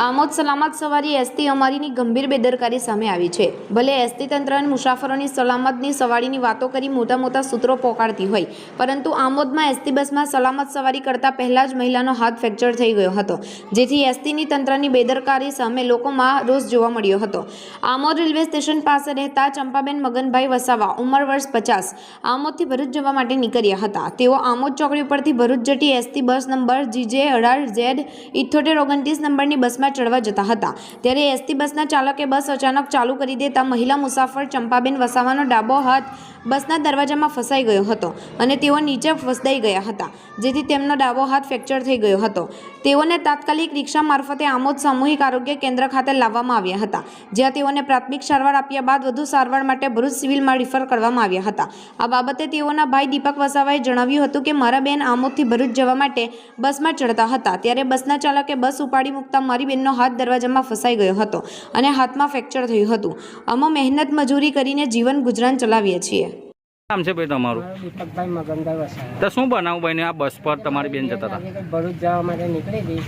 આમોદ સલામત સવારી એસટી અમારીની ગંભીર બેદરકારી સામે આવી છે. ભલે એસટી તંત્ર અને મુસાફરોની સલામતની સવારીની વાતો કરી મોટા મોટા સૂત્રો પોકારતી હોય, પરંતુ આમોદમાં એસટી બસમાં સલામત સવારી કરતા પહેલા જ મહિલાનો હાથ ફ્રેક્ચર થઈ ગયો હતો, જેથી એસટીની તંત્રની બેદરકારી સામે લોકોમાં રોષ જોવા મળ્યો હતો. આમોદ રેલવે સ્ટેશન પાસે રહેતા ચંપાબેન મગનભાઈ વસાવા ઉંમર વર્ષ પચાસ, આમોદથી ભરૂચ જવા માટે નીકળ્યા હતા. તેઓ આમોદ ચોકડી ઉપરથી ભરૂચ જતી એસટી બસ નંબર જીજે અઢાર ઝેડ ઇઠ્ઠોતેર ઓગણત્રીસ નંબરની બસમાં ચડવા જતા હતા. ત્યારે એસટી બસના ચાલકે બસ અચાનક ચાલુ કરી દેતા મહિલા મુસાફર ચંપાબેન વસાવાનો ડાબો હાથ બસના દરવાજામાં ફસાઈ ગયો હતો અને તેઓ નીચે ફસદાઈ ગયા હતા, જેથી તેમનો ડાબો હાથ ફ્રેક્ચર થઈ ગયો હતો. તેઓને તાત્કાલિક રિક્ષા મારફતે આમોદ સામૂહિક આરોગ્ય કેન્દ્ર ખાતે લાવવામાં આવ્યા હતા, જ્યાં તેઓને પ્રાથમિક સારવાર આપ્યા બાદ વધુ સારવાર માટે ભરૂચ સિવિલમાં રિફર કરવામાં આવ્યા હતા. આ બાબતે તેઓના ભાઈ દીપક વસાવાએ જણાવ્યું હતું કે, મારા બેન આમોદથી ભરૂચ જવા માટે બસમાં ચડતા હતા, ત્યારે બસના ચાલકે બસ ઉપાડી મૂકતા મારી બેનનો હાથ દરવાજામાં ફસાઈ ગયો હતો અને હાથમાં ફ્રેક્ચર થયું હતું. અમે મહેનત મજૂરી કરીને જીવન ગુજરાન ચલાવીએ છીએ. નામ છે ભાઈ તમારું? દીપકભાઈ મગનભાઈ વસાવા તો શું બનાવું ભાઈ આ બસ પર તમારી બેન જતા હતા. ભરૂચ જવા માટે નીકળી હતી.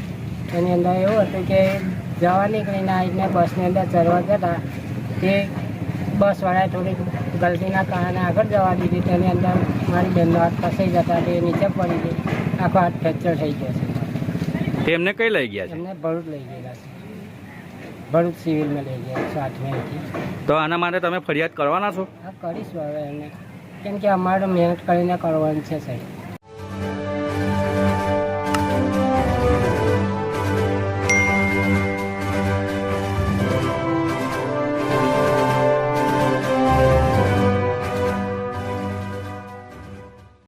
એની અંદર એવું હતું કે જવા નીકળીને આવીને બસની અંદર ચડવા જતા તે બસવાળાએ થોડીક ગલતીના કારણે આગળ જવા દીધી. તેની અંદર મારી બેનનો હાથ ફસાઈ જતા તે નીચે પડી ગઈ. આખો હાથ ફ્રેક્ચર થઈ ગયો છે. તેમને કઈ લઈ ગયા છે? એમને ભરૂચ લઈ ગયેલા છે. ભરૂચ સિવિલમાં લઈ ગયા સાત આઠમેથી તો આના માટે તમે ફરિયાદ કરવાના છો? હા કરીશું હવે એને કેમ કે અમારે મહેનત કરીને કરવાનું છે સાહેબ.